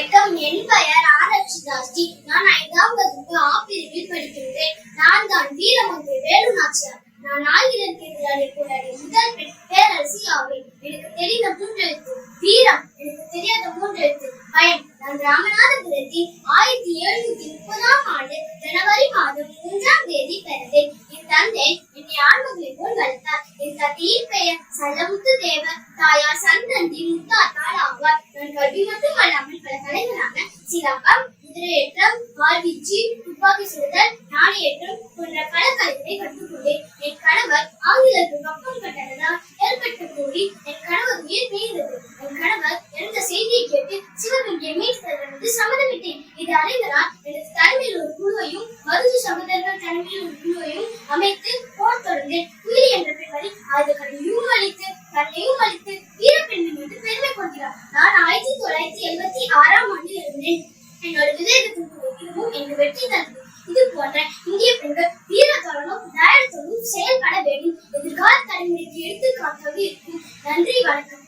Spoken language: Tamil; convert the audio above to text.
வணக்கம். என் பெயர் ஆர் எச் நான் ஐந்தாம் வகுப்பு ஆ படிக்கின்றேன் நான் தான் வீரமங்கை வேலு நாச்சியார் நான் ஆங்கிலருக்கு எதிரான முதல் பேரரசி ஆவேன். எனக்கு தெரிந்த மூன்றெழுத்து வீரம். எனக்கு தெரியாத மூன்றெழுத்து பயம் நான் ராமநாதபுரத்தில் ஆயிரத்தி எழுநூத்தி முப்பதாம் ஆண்டு ஜனவரி மாதம் மூன்றாம் தேதி பிறந்தேன். என் தந்தை என்னை ஆண்மகளை போல் வளர்த்தார். என் பெயர் சல்லமுத்து தேவர் தாயார் சந்தந்தி முத்தாத்தால் ஆவார். நான் கல்வி மட்டும் அல்லாமல் பல கலைகளான சிலம்பம் குதிரையேற்றம் வாழ்வீச்சு துப்பாக்கி சுடுதல் நாணயேற்றம் போன்ற பல கலைகளை கற்றுக்கொண்டேன். என் கணவர் ஆங்கிலருக்கு கப்பம் கட்டதால் ஏற்பட்ட போரி என் கணவர் உயிர் பெய்தது என் கணவர் இறந்த செய்தியை கேட்டு சிவகங்கை மீட்டு வந்து சம்மதமிட்டேன். இது அறிந்ததால் எனது தலைமையில் ஒரு குழுவையும் மருது சகோதரர்கள் தலைமையில் ஒரு குழுவையும் அமைத்து போர் தொடர்ந்தேன். என்ற பெண்மணி ஆயுதங்களையும் அளித்து தன்னையும் அளித்து வீரப்பெண்மணி என்று பெருமை கொள்கிறார். நான் ஆயிரத்தி தொள்ளாயிரத்தி எண்பத்தி ஆறாம் ஆண்டு இருந்தேன். என்னோட விதயத்தின் இதுவும் எனக்கு வெற்றி தந்தது இது போன்ற இந்திய பெண்கள் வீரத்தோடனும் தயாரத்தோடும் செயல்பட வேண்டும். எதிர்கால தலைமுறைக்கு எடுத்துக்காட்டாக இருக்கும் நன்றி வணக்கம்.